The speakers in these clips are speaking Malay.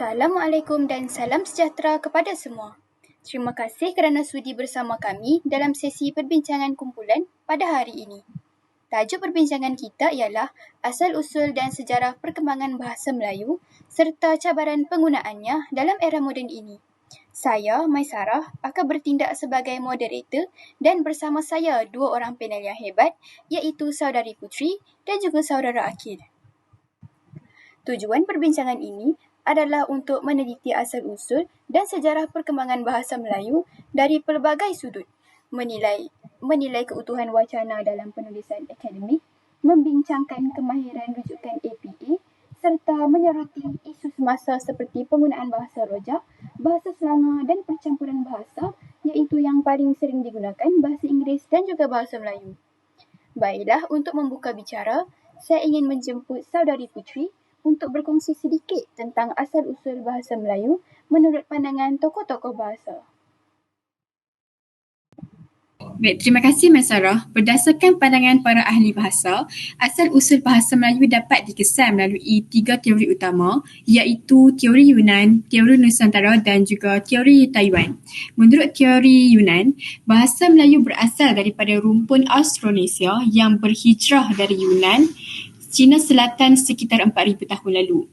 Assalamualaikum dan salam sejahtera kepada semua. Terima kasih kerana sudi bersama kami dalam sesi perbincangan kumpulan pada hari ini. Tajuk perbincangan kita ialah asal-usul dan sejarah perkembangan bahasa Melayu serta cabaran penggunaannya dalam era moden ini. Saya, Maisarah, akan bertindak sebagai moderator dan bersama saya dua orang panel yang hebat iaitu Saudari Putri dan juga Saudara Akil. Tujuan perbincangan ini adalah untuk meneliti asal-usul dan sejarah perkembangan bahasa Melayu dari pelbagai sudut, menilai menilai keutuhan wacana dalam penulisan akademik, membincangkan kemahiran rujukan APA serta menyoroti isu semasa seperti penggunaan bahasa rojak, bahasa selanga dan percampuran bahasa iaitu yang paling sering digunakan bahasa Inggeris dan juga bahasa Melayu. Baiklah, untuk membuka bicara, saya ingin menjemput Saudari Putri untuk berkongsi sedikit tentang asal-usul bahasa Melayu menurut pandangan tokoh-tokoh bahasa. Baik, terima kasih Mas Sarah. Berdasarkan pandangan para ahli bahasa, asal-usul bahasa Melayu dapat dikesan melalui tiga teori utama iaitu teori Yunan, teori Nusantara dan juga teori Taiwan. Menurut teori Yunan, bahasa Melayu berasal daripada rumpun Austronesia yang berhijrah dari Yunan Cina Selatan sekitar 4,000 tahun lalu.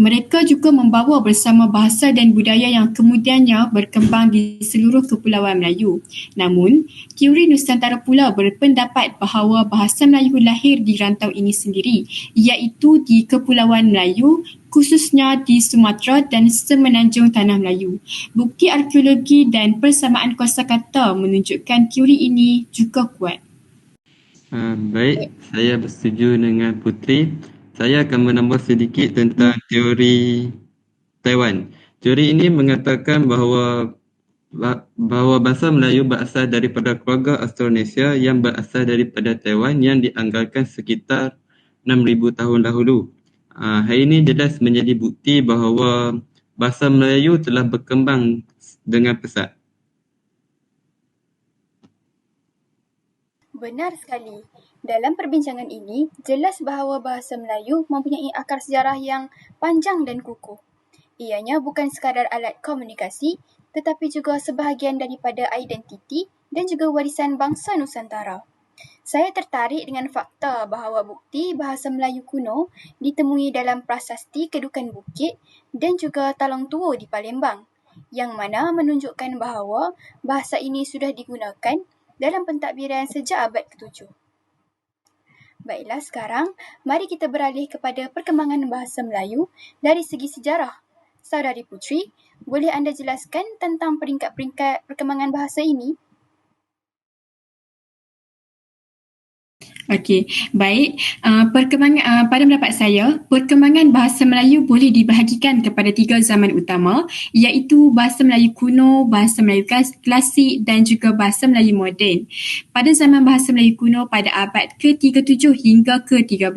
Mereka juga membawa bersama bahasa dan budaya yang kemudiannya berkembang di seluruh kepulauan Melayu. Namun, teori Nusantara pula berpendapat bahawa bahasa Melayu lahir di rantau ini sendiri, iaitu di Kepulauan Melayu, khususnya di Sumatera dan semenanjung Tanah Melayu. Bukti arkeologi dan persamaan kosakata menunjukkan teori ini juga kuat. Uh, baik, saya bersetuju dengan Putri. Saya akan menambah sedikit tentang teori Taiwan. Teori ini mengatakan bahawa bahawa bahasa Melayu berasal daripada keluarga Austronesia yang berasal daripada Taiwan yang dianggarkan sekitar 6,000 tahun dahulu. Uh, hal ini jelas menjadi bukti bahawa bahasa Melayu telah berkembang dengan pesat. Benar sekali. Dalam perbincangan ini, jelas bahawa bahasa Melayu mempunyai akar sejarah yang panjang dan kukuh. Ianya bukan sekadar alat komunikasi, tetapi juga sebahagian daripada identiti dan juga warisan bangsa Nusantara. Saya tertarik dengan fakta bahawa bukti bahasa Melayu kuno ditemui dalam prasasti Kedukan Bukit dan juga Talang Tua di Palembang, yang mana menunjukkan bahawa bahasa ini sudah digunakan dalam pentadbiran sejak abad ke-7. Baiklah sekarang, mari kita beralih kepada perkembangan bahasa Melayu dari segi sejarah. Saudari Putri, boleh anda jelaskan tentang peringkat-peringkat perkembangan bahasa ini? Okey, baik. Uh, perkembangan uh, pada pendapat saya, perkembangan bahasa Melayu boleh dibahagikan kepada tiga zaman utama iaitu bahasa Melayu kuno, bahasa Melayu klasik dan juga bahasa Melayu moden. Pada zaman bahasa Melayu kuno pada abad ke-37 hingga ke-13,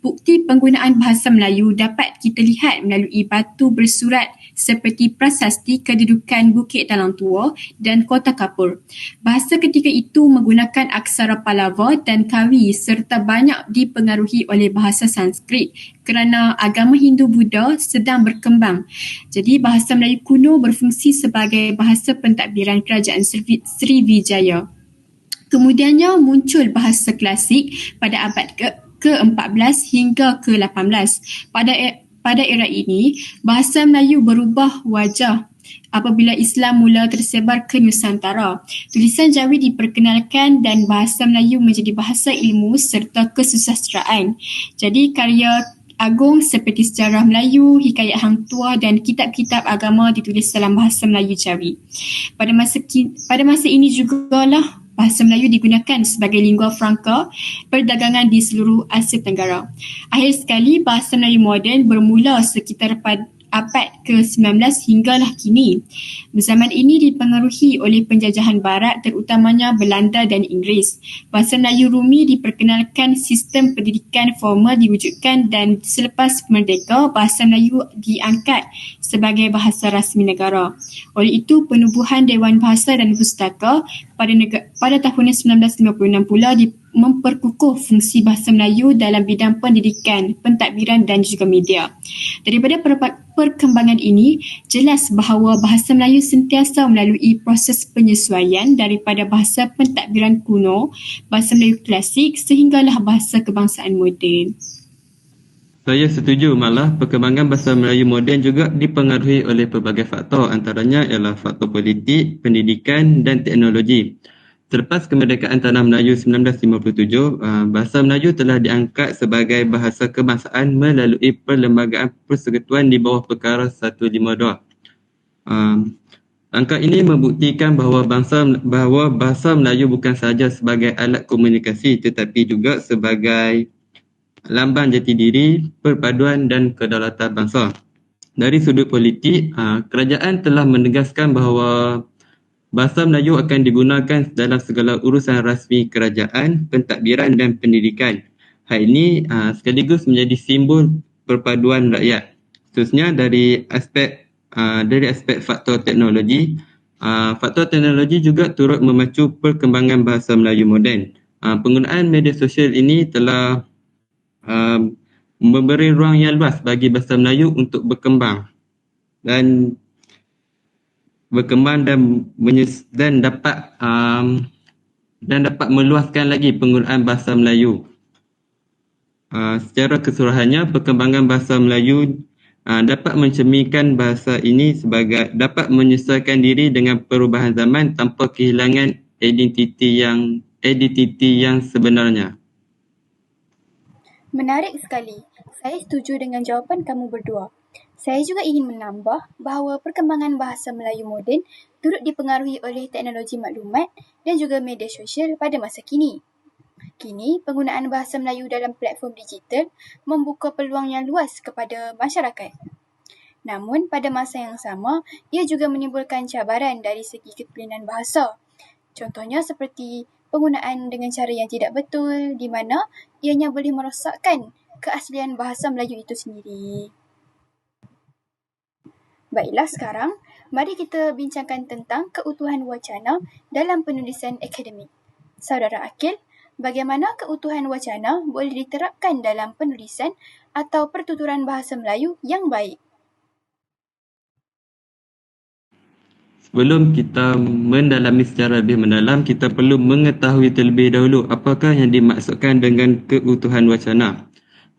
bukti penggunaan bahasa Melayu dapat kita lihat melalui batu bersurat seperti prasasti kedudukan Bukit Dalang Tua dan Kota Kapur. Bahasa ketika itu menggunakan aksara Palava dan Kawi serta banyak dipengaruhi oleh bahasa Sanskrit kerana agama Hindu-Buddha sedang berkembang. Jadi bahasa Melayu kuno berfungsi sebagai bahasa pentadbiran kerajaan Sriwijaya. Kemudiannya muncul bahasa klasik pada abad ke ke-14 hingga ke-18. Pada pada era ini, bahasa Melayu berubah wajah apabila Islam mula tersebar ke Nusantara. Tulisan Jawi diperkenalkan dan bahasa Melayu menjadi bahasa ilmu serta kesusasteraan. Jadi karya agung seperti sejarah Melayu, hikayat hang tua dan kitab-kitab agama ditulis dalam bahasa Melayu Jawi. Pada masa pada masa ini jugalah bahasa Melayu digunakan sebagai lingua franca perdagangan di seluruh Asia Tenggara. Akhir sekali, bahasa Melayu moden bermula sekitar pada abad ke-19 hinggalah kini. Zaman ini dipengaruhi oleh penjajahan barat terutamanya Belanda dan Inggeris. Bahasa Melayu Rumi diperkenalkan sistem pendidikan formal diwujudkan dan selepas merdeka bahasa Melayu diangkat sebagai bahasa rasmi negara. Oleh itu penubuhan Dewan Bahasa dan Pustaka pada neg- pada tahun 1956 pula memperkukuh fungsi bahasa Melayu dalam bidang pendidikan, pentadbiran dan juga media. Daripada perkembangan ini, jelas bahawa bahasa Melayu sentiasa melalui proses penyesuaian daripada bahasa pentadbiran kuno, bahasa Melayu klasik sehinggalah bahasa kebangsaan moden. Saya setuju malah perkembangan bahasa Melayu moden juga dipengaruhi oleh pelbagai faktor antaranya ialah faktor politik, pendidikan dan teknologi. Selepas kemerdekaan Tanah Melayu 1957, uh, bahasa Melayu telah diangkat sebagai bahasa kebangsaan melalui Perlembagaan Persekutuan di bawah Perkara 152. Um, angka ini membuktikan bahawa bangsa bahawa bahasa Melayu bukan sahaja sebagai alat komunikasi tetapi juga sebagai lambang jati diri, perpaduan dan kedaulatan bangsa. Dari sudut politik, ah, kerajaan telah menegaskan bahawa bahasa Melayu akan digunakan dalam segala urusan rasmi kerajaan, pentadbiran dan pendidikan. Hal ini ah, sekaligus menjadi simbol perpaduan rakyat. Khususnya dari aspek ah, dari aspek faktor teknologi, faktor teknologi juga turut memacu perkembangan bahasa Melayu moden. Penggunaan media sosial ini telah um, memberi ruang yang luas bagi bahasa Melayu untuk berkembang dan berkembang dan menyes- dan dapat um, dan dapat meluaskan lagi penggunaan bahasa Melayu. Uh, secara keseluruhannya perkembangan bahasa Melayu uh, dapat mencerminkan bahasa ini sebagai dapat menyesuaikan diri dengan perubahan zaman tanpa kehilangan identiti yang identiti yang sebenarnya. Menarik sekali. Saya setuju dengan jawapan kamu berdua. Saya juga ingin menambah bahawa perkembangan bahasa Melayu moden turut dipengaruhi oleh teknologi maklumat dan juga media sosial pada masa kini. Kini, penggunaan bahasa Melayu dalam platform digital membuka peluang yang luas kepada masyarakat. Namun, pada masa yang sama, ia juga menimbulkan cabaran dari segi ketepilinan bahasa. Contohnya seperti penggunaan dengan cara yang tidak betul di mana ianya boleh merosakkan keaslian bahasa Melayu itu sendiri. Baiklah sekarang, mari kita bincangkan tentang keutuhan wacana dalam penulisan akademik. Saudara Akil, bagaimana keutuhan wacana boleh diterapkan dalam penulisan atau pertuturan bahasa Melayu yang baik? Sebelum kita mendalami secara lebih mendalam, kita perlu mengetahui terlebih dahulu apakah yang dimaksudkan dengan keutuhan wacana.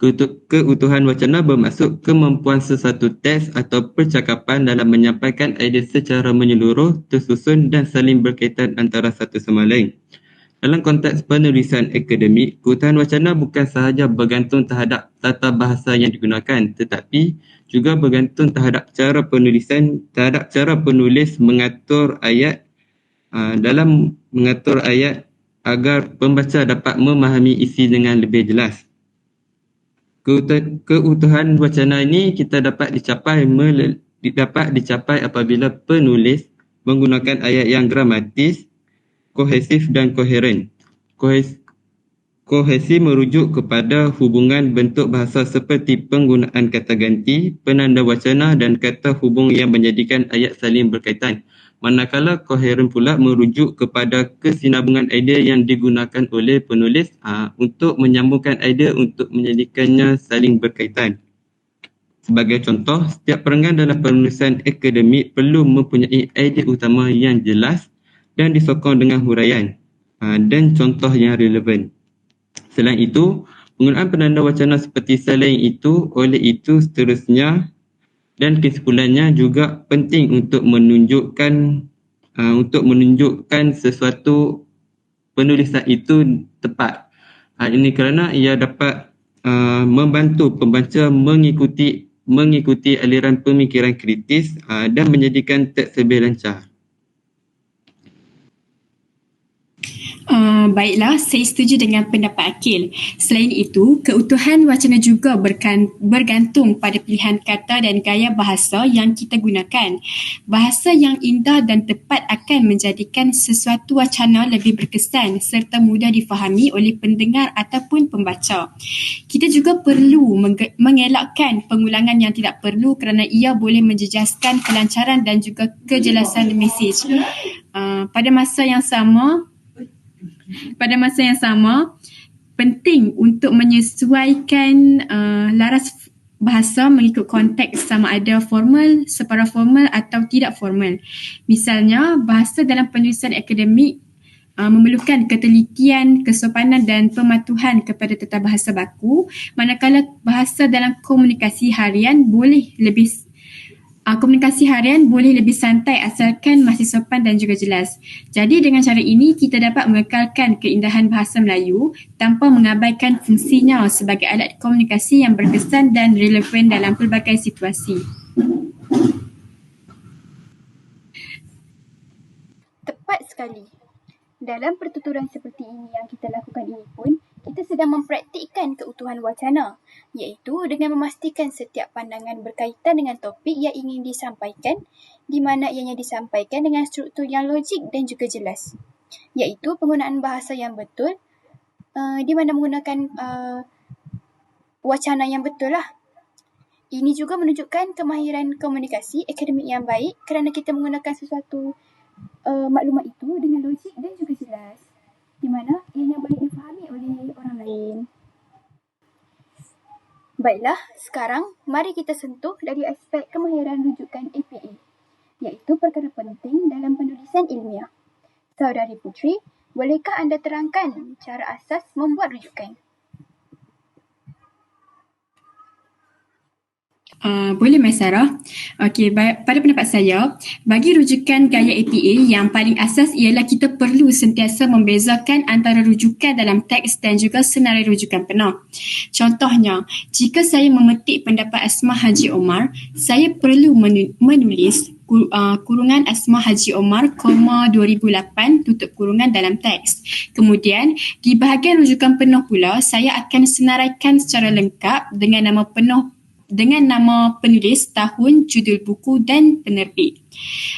Keutuhan wacana bermaksud kemampuan sesuatu teks atau percakapan dalam menyampaikan idea secara menyeluruh, tersusun dan saling berkaitan antara satu sama lain. Dalam konteks penulisan akademik, keutahan wacana bukan sahaja bergantung terhadap tata bahasa yang digunakan tetapi juga bergantung terhadap cara penulisan, terhadap cara penulis mengatur ayat uh, dalam mengatur ayat agar pembaca dapat memahami isi dengan lebih jelas. Keutuhan wacana ini kita dapat dicapai dapat dicapai apabila penulis menggunakan ayat yang gramatis, kohesif dan koheren. Kohes, kohesi merujuk kepada hubungan bentuk bahasa seperti penggunaan kata ganti, penanda wacana dan kata hubung yang menjadikan ayat saling berkaitan. Manakala koheren pula merujuk kepada kesinambungan idea yang digunakan oleh penulis aa, untuk menyambungkan idea untuk menjadikannya saling berkaitan. Sebagai contoh, setiap perenggan dalam penulisan akademik perlu mempunyai idea utama yang jelas dan disokong dengan huraian uh, dan contoh yang relevan. Selain itu, penggunaan penanda wacana seperti selain itu, oleh itu seterusnya dan kesimpulannya juga penting untuk menunjukkan uh, untuk menunjukkan sesuatu penulisan itu tepat. Uh, ini kerana ia dapat uh, membantu pembaca mengikuti mengikuti aliran pemikiran kritis uh, dan menjadikan teks lebih lancar. Uh, baiklah, saya setuju dengan pendapat Akil. Selain itu, keutuhan wacana juga berkan, bergantung pada pilihan kata dan gaya bahasa yang kita gunakan. Bahasa yang indah dan tepat akan menjadikan sesuatu wacana lebih berkesan serta mudah difahami oleh pendengar ataupun pembaca. Kita juga perlu menge- mengelakkan pengulangan yang tidak perlu kerana ia boleh menjejaskan kelancaran dan juga kejelasan mesej. Uh, pada masa yang sama, pada masa yang sama, penting untuk menyesuaikan uh, laras bahasa mengikut konteks sama ada formal, separa formal atau tidak formal. Misalnya, bahasa dalam penulisan akademik uh, memerlukan ketelitian, kesopanan dan pematuhan kepada tata bahasa baku, manakala bahasa dalam komunikasi harian boleh lebih uh, komunikasi harian boleh lebih santai asalkan masih sopan dan juga jelas. Jadi dengan cara ini kita dapat mengekalkan keindahan bahasa Melayu tanpa mengabaikan fungsinya sebagai alat komunikasi yang berkesan dan relevan dalam pelbagai situasi. Tepat sekali. Dalam pertuturan seperti ini yang kita lakukan ini pun, kita sedang mempraktikkan keutuhan wacana, iaitu dengan memastikan setiap pandangan berkaitan dengan topik yang ingin disampaikan, di mana ianya disampaikan dengan struktur yang logik dan juga jelas, iaitu penggunaan bahasa yang betul, uh, di mana menggunakan uh, wacana yang betul lah. Ini juga menunjukkan kemahiran komunikasi akademik yang baik kerana kita menggunakan sesuatu uh, maklumat itu dengan logik dan juga jelas di mana ianya boleh difahami oleh orang lain. Baiklah, sekarang mari kita sentuh dari aspek kemahiran rujukan APA, iaitu perkara penting dalam penulisan ilmiah. Saudari Putri, bolehkah anda terangkan cara asas membuat rujukan? Uh, boleh Mas Sarah. Okey, pada pendapat saya, bagi rujukan gaya APA yang paling asas ialah kita perlu sentiasa membezakan antara rujukan dalam teks dan juga senarai rujukan penuh. Contohnya, jika saya memetik pendapat Asma Haji Omar, saya perlu menulis uh, kurungan Asma Haji Omar, koma 2008, tutup kurungan dalam teks. Kemudian, di bahagian rujukan penuh pula, saya akan senaraikan secara lengkap dengan nama penuh dengan nama penulis, tahun, judul buku dan penerbit.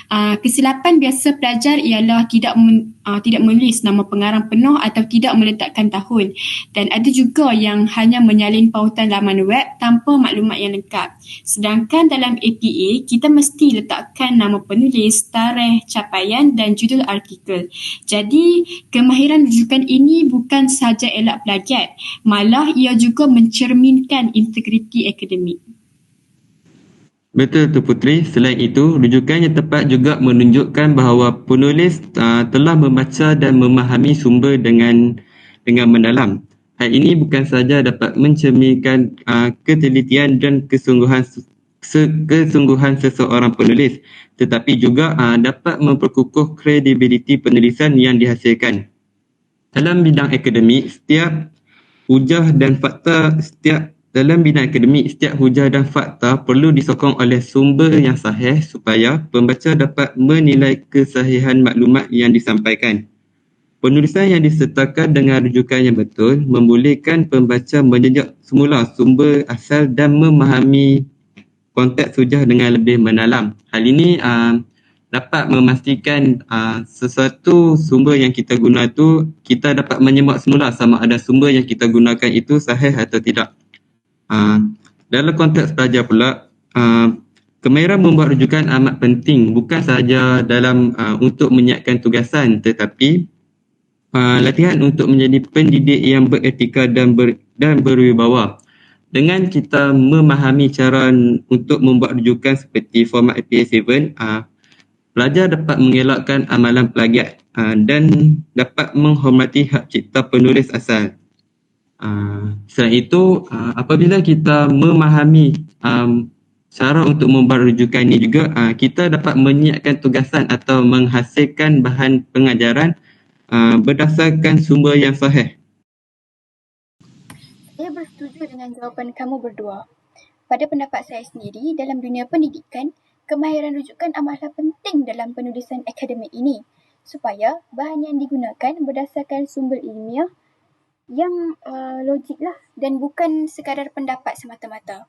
Uh, kesilapan biasa pelajar ialah tidak men, uh, tidak menulis nama pengarang penuh atau tidak meletakkan tahun dan ada juga yang hanya menyalin pautan laman web tanpa maklumat yang lengkap. Sedangkan dalam APA, kita mesti letakkan nama penulis, tarikh, capaian dan judul artikel. Jadi, kemahiran rujukan ini bukan sahaja elak plagiat, malah ia juga mencerminkan integriti akademik. Betul tu Putri. Selain itu, rujukan yang tepat juga menunjukkan bahawa penulis uh, telah membaca dan memahami sumber dengan dengan mendalam. Hal ini bukan sahaja dapat mencerminkan uh, ketelitian dan kesungguhan se- kesungguhan seseorang penulis, tetapi juga uh, dapat memperkukuh kredibiliti penulisan yang dihasilkan. Dalam bidang akademik, setiap hujah dan fakta setiap dalam bidang akademik, setiap hujah dan fakta perlu disokong oleh sumber yang sahih supaya pembaca dapat menilai kesahihan maklumat yang disampaikan. Penulisan yang disertakan dengan rujukan yang betul membolehkan pembaca menjejak semula sumber asal dan memahami konteks hujah dengan lebih mendalam. Hal ini uh, dapat memastikan uh, sesuatu sumber yang kita guna itu kita dapat menyemak semula sama ada sumber yang kita gunakan itu sahih atau tidak. Uh, dalam konteks pelajar pula, uh, kemahiran membuat rujukan amat penting bukan sahaja dalam uh, untuk menyiapkan tugasan tetapi uh, latihan untuk menjadi pendidik yang beretika dan ber, dan berwibawa. Dengan kita memahami cara untuk membuat rujukan seperti format APA 7, uh, pelajar dapat mengelakkan amalan plagiat uh, dan dapat menghormati hak cipta penulis asal. Uh, selain itu, uh, apabila kita memahami um, cara untuk membuat ini juga, uh, kita dapat menyiapkan tugasan atau menghasilkan bahan pengajaran uh, berdasarkan sumber yang sahih. Saya bersetuju dengan jawapan kamu berdua. Pada pendapat saya sendiri, dalam dunia pendidikan, kemahiran rujukan amatlah penting dalam penulisan akademik ini supaya bahan yang digunakan berdasarkan sumber ilmiah yang uh, logik lah dan bukan sekadar pendapat semata-mata.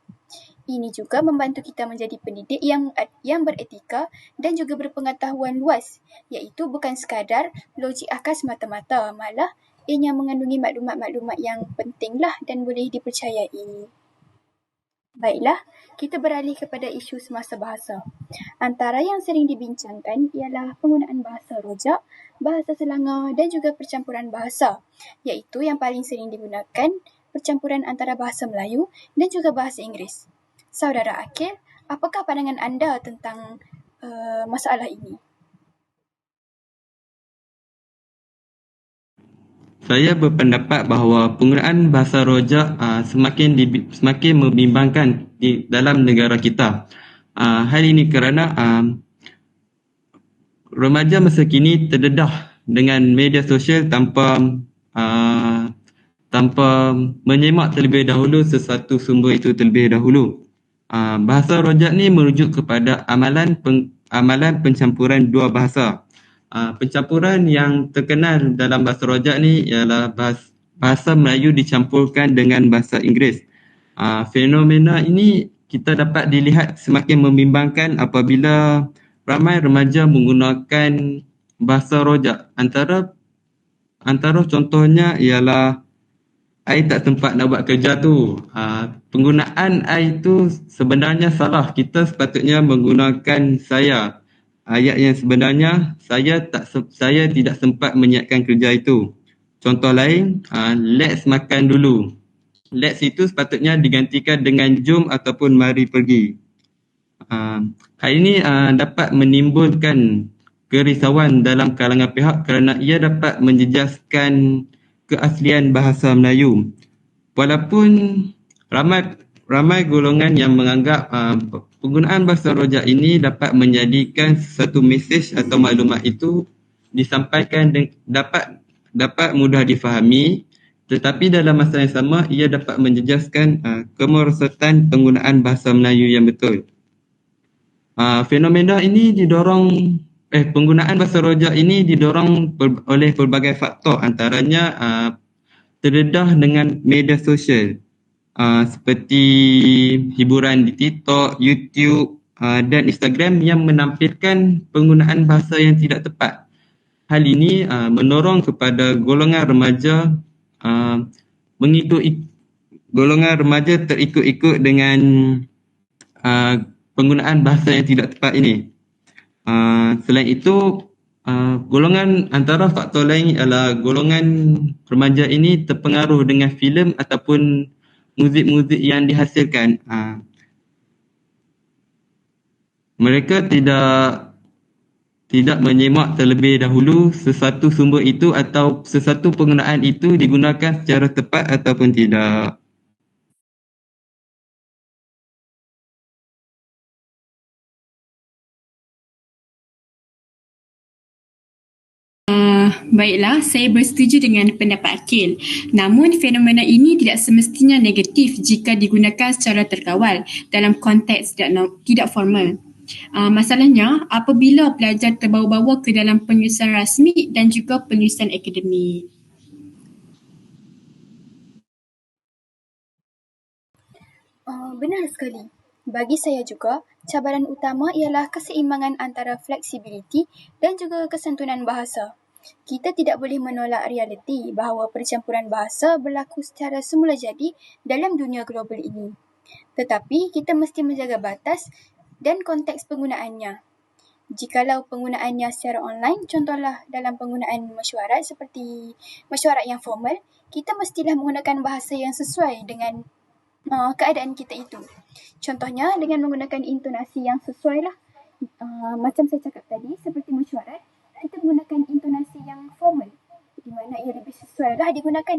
Ini juga membantu kita menjadi pendidik yang yang beretika dan juga berpengetahuan luas iaitu bukan sekadar logik akal semata-mata malah ianya mengandungi maklumat-maklumat yang penting lah dan boleh dipercayai. Baiklah, kita beralih kepada isu semasa bahasa. Antara yang sering dibincangkan ialah penggunaan bahasa rojak, bahasa Selangor dan juga percampuran bahasa, iaitu yang paling sering digunakan percampuran antara bahasa Melayu dan juga bahasa Inggeris. Saudara Akil, apakah pandangan anda tentang uh, masalah ini? Saya berpendapat bahawa penggunaan bahasa rojak uh, semakin di, semakin membimbangkan di dalam negara kita. Uh, hal ini kerana uh, remaja masa kini terdedah dengan media sosial tanpa uh, tanpa menyemak terlebih dahulu sesuatu sumber itu terlebih dahulu. Uh, bahasa rojak ni merujuk kepada amalan peng, amalan pencampuran dua bahasa. Uh, pencampuran yang terkenal dalam bahasa rojak ni ialah bahasa, bahasa Melayu dicampurkan dengan bahasa Inggeris. Uh, fenomena ini kita dapat dilihat semakin membimbangkan apabila ramai remaja menggunakan bahasa rojak. Antara antara contohnya ialah I tak tempat nak buat kerja tu. Uh, penggunaan I tu sebenarnya salah. Kita sepatutnya menggunakan saya ayat yang sebenarnya saya tak saya tidak sempat menyiapkan kerja itu. Contoh lain, uh, let's makan dulu. Let's itu sepatutnya digantikan dengan jom ataupun mari pergi. Uh, hal ini uh, dapat menimbulkan kerisauan dalam kalangan pihak kerana ia dapat menjejaskan keaslian bahasa Melayu. Walaupun ramai ramai golongan yang menganggap uh, penggunaan bahasa rojak ini dapat menjadikan satu mesej atau maklumat itu disampaikan dan dapat dapat mudah difahami tetapi dalam masa yang sama ia dapat menjejaskan uh, kemerosotan penggunaan bahasa Melayu yang betul. Uh, fenomena ini didorong eh penggunaan bahasa rojak ini didorong per, oleh pelbagai faktor antaranya uh, terdedah dengan media sosial uh, seperti hiburan di TikTok, YouTube uh, dan Instagram yang menampilkan penggunaan bahasa yang tidak tepat. Hal ini uh, menorong kepada golongan remaja uh, mengikut golongan remaja terikut-ikut dengan uh, penggunaan bahasa yang tidak tepat ini. Uh, selain itu, uh, golongan antara faktor lain adalah golongan remaja ini terpengaruh dengan filem ataupun muzik-muzik yang dihasilkan uh, mereka tidak tidak menyemak terlebih dahulu sesuatu sumber itu atau sesuatu penggunaan itu digunakan secara tepat ataupun tidak. Baiklah, saya bersetuju dengan pendapat Akil. Namun fenomena ini tidak semestinya negatif jika digunakan secara terkawal dalam konteks tidak, tidak formal. Uh, masalahnya apabila pelajar terbawa-bawa ke dalam penyusunan rasmi dan juga penyusunan akademik. Uh, benar sekali. Bagi saya juga, cabaran utama ialah keseimbangan antara fleksibiliti dan juga kesantunan bahasa. Kita tidak boleh menolak realiti bahawa percampuran bahasa berlaku secara semula jadi dalam dunia global ini. Tetapi kita mesti menjaga batas dan konteks penggunaannya. Jikalau penggunaannya secara online, contohlah dalam penggunaan mesyuarat seperti mesyuarat yang formal, kita mestilah menggunakan bahasa yang sesuai dengan uh, keadaan kita itu. Contohnya dengan menggunakan intonasi yang sesuai lah. Uh, macam saya cakap tadi, seperti mesyuarat, kita menggunakan intonasi yang formal di mana ia lebih sesuai lah digunakan.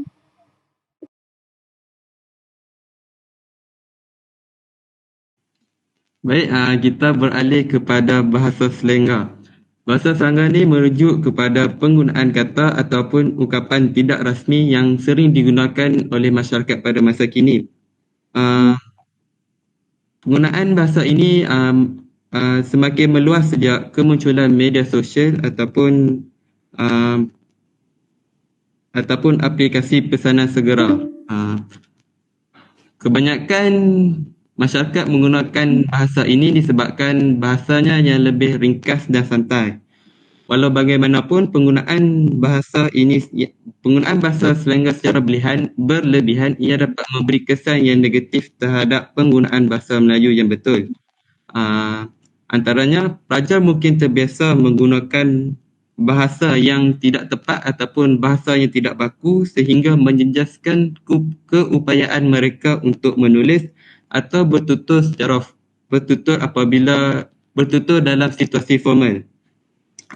Baik, uh, kita beralih kepada bahasa Selangor. Bahasa Selangor ni merujuk kepada penggunaan kata ataupun ukapan tidak rasmi yang sering digunakan oleh masyarakat pada masa kini. Uh, penggunaan bahasa ini um, uh, semakin meluas sejak kemunculan media sosial ataupun uh, ataupun aplikasi pesanan segera. Uh, kebanyakan masyarakat menggunakan bahasa ini disebabkan bahasanya yang lebih ringkas dan santai. Walau bagaimanapun penggunaan bahasa ini penggunaan bahasa Selangor secara berlebihan, berlebihan ia dapat memberi kesan yang negatif terhadap penggunaan bahasa Melayu yang betul. Uh, antaranya pelajar mungkin terbiasa menggunakan bahasa yang tidak tepat ataupun bahasa yang tidak baku sehingga menjejaskan keupayaan mereka untuk menulis atau bertutur secara bertutur apabila bertutur dalam situasi formal.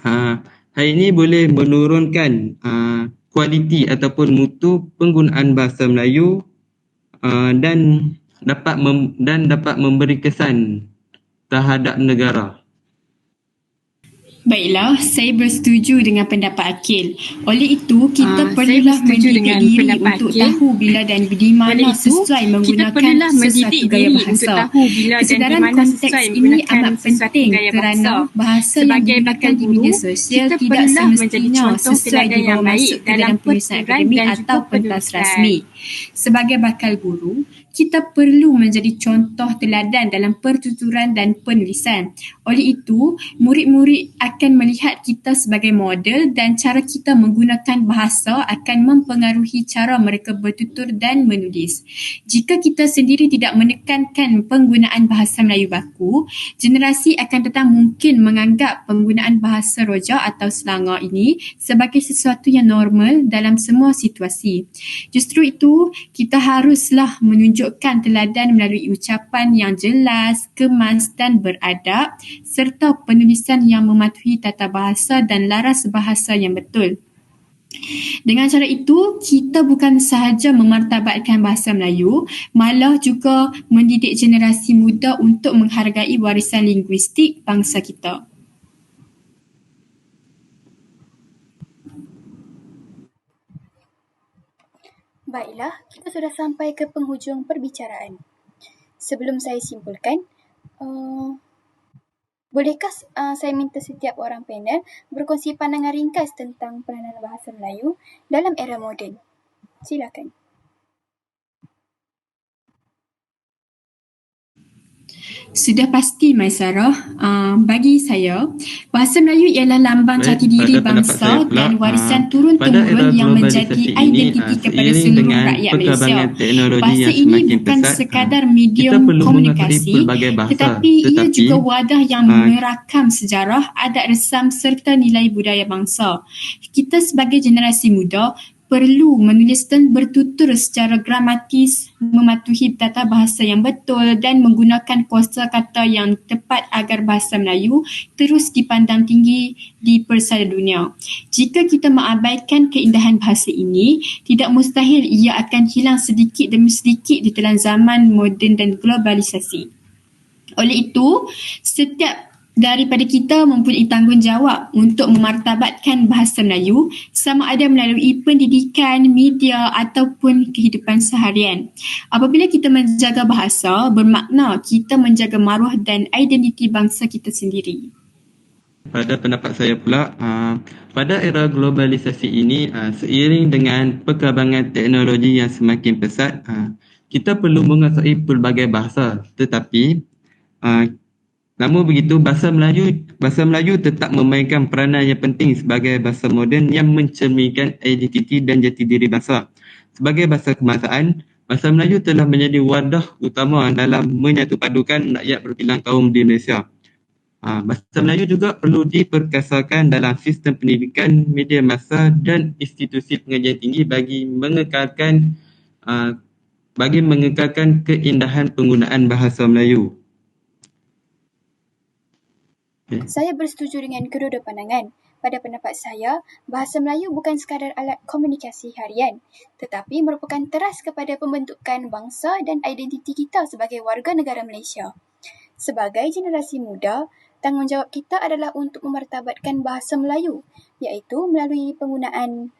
Uh, hal ini boleh menurunkan uh, kualiti ataupun mutu penggunaan bahasa Melayu uh, dan dapat mem- dan dapat memberi kesan terhadap negara. Baiklah, saya bersetuju dengan pendapat Akil. Oleh itu, kita uh, perlulah mendidik diri untuk Akil. tahu bila dan di mana itu, sesuai menggunakan sesuatu gaya bahasa. Kesedaran konteks ini amat penting kerana bahasa yang digunakan di media sosial tidak semestinya sesuai dibawa masuk ke dalam penulisan akademik atau pentas rasmi. Sebagai bakal guru, kita perlu menjadi contoh teladan dalam pertuturan dan penulisan. Oleh itu, murid-murid akan melihat kita sebagai model dan cara kita menggunakan bahasa akan mempengaruhi cara mereka bertutur dan menulis. Jika kita sendiri tidak menekankan penggunaan bahasa Melayu baku, generasi akan datang mungkin menganggap penggunaan bahasa roja atau selangor ini sebagai sesuatu yang normal dalam semua situasi. Justru itu, kita haruslah menunjukkan menunjukkan teladan melalui ucapan yang jelas, kemas dan beradab serta penulisan yang mematuhi tata bahasa dan laras bahasa yang betul. Dengan cara itu, kita bukan sahaja memartabatkan bahasa Melayu, malah juga mendidik generasi muda untuk menghargai warisan linguistik bangsa kita. Baiklah, kita sudah sampai ke penghujung perbicaraan. Sebelum saya simpulkan, uh, bolehkah uh, saya minta setiap orang panel berkongsi pandangan ringkas tentang peranan bahasa Melayu dalam era moden? Silakan. Sudah pasti Maisarah, uh, bagi saya, bahasa Melayu ialah lambang jati diri bangsa dan warisan uh, turun-temurun yang menjadi identiti uh, kepada seluruh rakyat Malaysia. Bahasa ini bukan pesat, sekadar medium komunikasi bahasa, tetapi, tetapi ia juga wadah yang uh, merakam sejarah, adat resam serta nilai budaya bangsa. Kita sebagai generasi muda perlu menulis dan bertutur secara gramatis, mematuhi tata bahasa yang betul dan menggunakan kuasa kata yang tepat agar bahasa Melayu terus dipandang tinggi di persada dunia. Jika kita mengabaikan keindahan bahasa ini, tidak mustahil ia akan hilang sedikit demi sedikit di telan zaman moden dan globalisasi. Oleh itu, setiap daripada kita mempunyai tanggungjawab untuk memartabatkan bahasa Melayu sama ada melalui pendidikan, media ataupun kehidupan seharian. Apabila kita menjaga bahasa, bermakna kita menjaga maruah dan identiti bangsa kita sendiri. Pada pendapat saya pula, uh, pada era globalisasi ini, uh, seiring dengan perkembangan teknologi yang semakin pesat, uh, kita perlu menguasai pelbagai bahasa tetapi uh, Namun begitu, bahasa Melayu bahasa Melayu tetap memainkan peranan yang penting sebagai bahasa moden yang mencerminkan identiti dan jati diri bangsa. Sebagai bahasa kebangsaan, bahasa Melayu telah menjadi wadah utama dalam menyatupadukan rakyat berbilang kaum di Malaysia. Ha, bahasa Melayu juga perlu diperkasakan dalam sistem pendidikan, media masa dan institusi pengajian tinggi bagi mengekalkan uh, bagi mengekalkan keindahan penggunaan bahasa Melayu. Hmm. Saya bersetuju dengan kedua-dua pandangan. Pada pendapat saya, bahasa Melayu bukan sekadar alat komunikasi harian, tetapi merupakan teras kepada pembentukan bangsa dan identiti kita sebagai warga negara Malaysia. Sebagai generasi muda, tanggungjawab kita adalah untuk memartabatkan bahasa Melayu, iaitu melalui penggunaan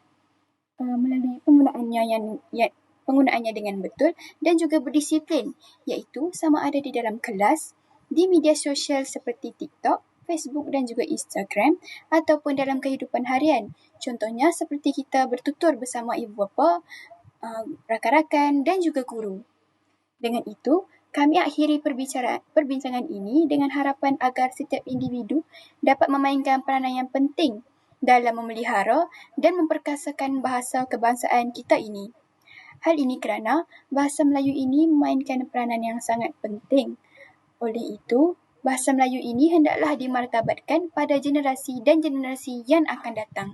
uh, melalui penggunaannya yang ya, penggunaannya dengan betul dan juga berdisiplin, iaitu sama ada di dalam kelas, di media sosial seperti TikTok, Facebook dan juga Instagram ataupun dalam kehidupan harian. Contohnya seperti kita bertutur bersama ibu bapa, uh, rakan-rakan dan juga guru. Dengan itu, Kami akhiri perbicara- perbincangan ini dengan harapan agar setiap individu dapat memainkan peranan yang penting dalam memelihara dan memperkasakan bahasa kebangsaan kita ini. Hal ini kerana bahasa Melayu ini memainkan peranan yang sangat penting. Oleh itu, bahasa Melayu ini hendaklah dimartabatkan pada generasi dan generasi yang akan datang.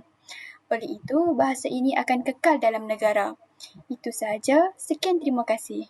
Oleh itu, bahasa ini akan kekal dalam negara. Itu sahaja. Sekian terima kasih.